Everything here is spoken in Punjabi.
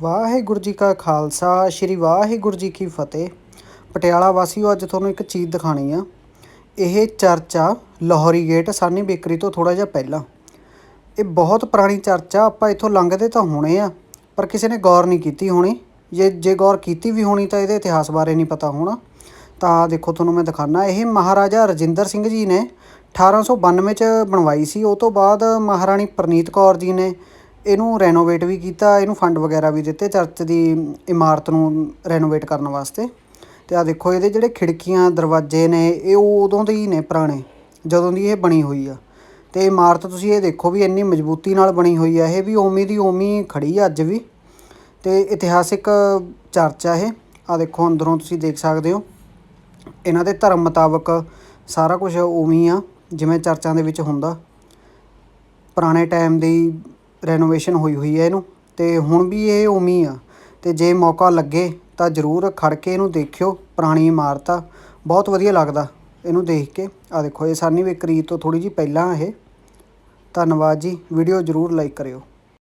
ਵਾਹਿਗੁਰੂ ਜੀ ਕਾ ਖਾਲਸਾ, ਸ੍ਰੀ ਵਾਹਿਗੁਰੂ ਜੀ ਕੀ ਫਤਿਹ। ਪਟਿਆਲਾ ਵਾਸੀਓ, ਅੱਜ ਤੁਹਾਨੂੰ ਇੱਕ ਚੀਜ਼ ਦਿਖਾਣੀ ਆ। ਇਹ ਚਰਚ ਆ ਲਾਹੌਰੀ ਗੇਟ ਸਾਨੀ ਬੇਕਰੀ ਤੋਂ ਥੋੜਾ ਜਿਹਾ ਪਹਿਲਾਂ। ਇਹ ਬਹੁਤ ਪੁਰਾਣੀ ਚਰਚ ਆ ਆਪਾਂ ਇੱਥੋਂ ਲੰਘਦੇ ਤਾਂ ਹੋਣੇ ਆ, ਪਰ ਕਿਸੇ ਨੇ ਗੌਰ ਨਹੀਂ ਕੀਤੀ ਹੋਣੀ। ਜੇ ਜੇ ਗੌਰ ਕੀਤੀ ਵੀ ਹੋਣੀ ਤਾਂ ਇਹਦੇ ਇਤਿਹਾਸ ਬਾਰੇ ਨਹੀਂ ਪਤਾ ਹੋਣਾ। ਤਾਂ ਦੇਖੋ, ਤੁਹਾਨੂੰ ਮੈਂ ਦਿਖਾਣਾ ਇਹ ਮਹਾਰਾਜਾ ਰਜਿੰਦਰ ਸਿੰਘ ਜੀ ਨੇ 1892 ਚ ਬਣਵਾਈ ਸੀ। ਉਹ ਤੋਂ ਬਾਅਦ ਮਹਾਰਾਣੀ ਪ੍ਰਨੀਤ ਕੌਰ ਜੀ ਨੇ ਇਹਨੂੰ ਰੈਨੋਵੇਟ ਵੀ ਕੀਤਾ, ਇਹਨੂੰ ਫੰਡ ਵਗੈਰਾ ਵੀ ਦਿੱਤੇ ਚਰਚ ਦੀ ਇਮਾਰਤ ਨੂੰ ਰੈਨੋਵੇਟ ਕਰਨ ਵਾਸਤੇ। ਤੇ ਆ ਦੇਖੋ, ਇਹਦੇ ਜਿਹੜੇ ਖਿੜਕੀਆਂ, ਦਰਵਾਜ਼ੇ ਨੇ, ਇਹ ਉਦੋਂ ਦੇ ਹੀ ਨੇ, ਪੁਰਾਣੇ, ਜਦੋਂ ਦੀ ਇਹ ਬਣੀ ਹੋਈ ਆ। ਤੇ ਇਮਾਰਤ ਤੁਸੀਂ ਇਹ ਦੇਖੋ ਵੀ ਇੰਨੀ ਮਜ਼ਬੂਤੀ ਨਾਲ ਬਣੀ ਹੋਈ ਆ, ਇਹ ਵੀ ਓਮੀ ਦੀ ਓਮੀ ਖੜੀ ਆ ਅੱਜ ਵੀ। ਤੇ ਇਤਿਹਾਸਿਕ ਚਰਚ ਆ ਇਹ। ਆ ਦੇਖੋ, ਅੰਦਰੋਂ ਤੁਸੀਂ ਦੇਖ ਸਕਦੇ ਹੋ। ਇਹਨਾਂ ਦੇ ਧਰਮ ਮੁਤਾਬਕ ਸਾਰਾ ਕੁਝ ਉਵੇਂ ਆ, ਜਿਵੇਂ ਚਰਚਾਂ ਦੇ ਵਿੱਚ ਹੁੰਦਾ। ਪੁਰਾਣੇ ਟਾਈਮ ਦੀ ਰੈਨੋਵੇਸ਼ਨ ਹੋਈ ਹੋਈ ਹੈ ਇਹਨੂੰ, ਤੇ ਹੁਣ ਵੀ ਇਹ ਉਮੀ ਆ। ਤੇ ਜੇ ਮੌਕਾ ਲੱਗੇ ਤਾਂ ਜ਼ਰੂਰ ਖੜ ਕੇ ਇਹਨੂੰ ਦੇਖਿਓ, ਪੁਰਾਣੀ ਇਮਾਰਤ ਆ। ਬਹੁਤ ਵਧੀਆ ਲੱਗਦਾ ਇਹਨੂੰ ਦੇਖ ਕੇ। ਆ ਦੇਖੋ, ਇਹ ਸਾਨੀ ਬੇਕਰੀ ਤੋਂ ਥੋੜੀ ਜੀ ਪਹਿਲਾਂ ਇਹ। ਧੰਨਵਾਦ ਜੀ ਵੀਡੀਓ ਜ਼ਰੂਰ ਲਾਈਕ ਕਰਿਓ।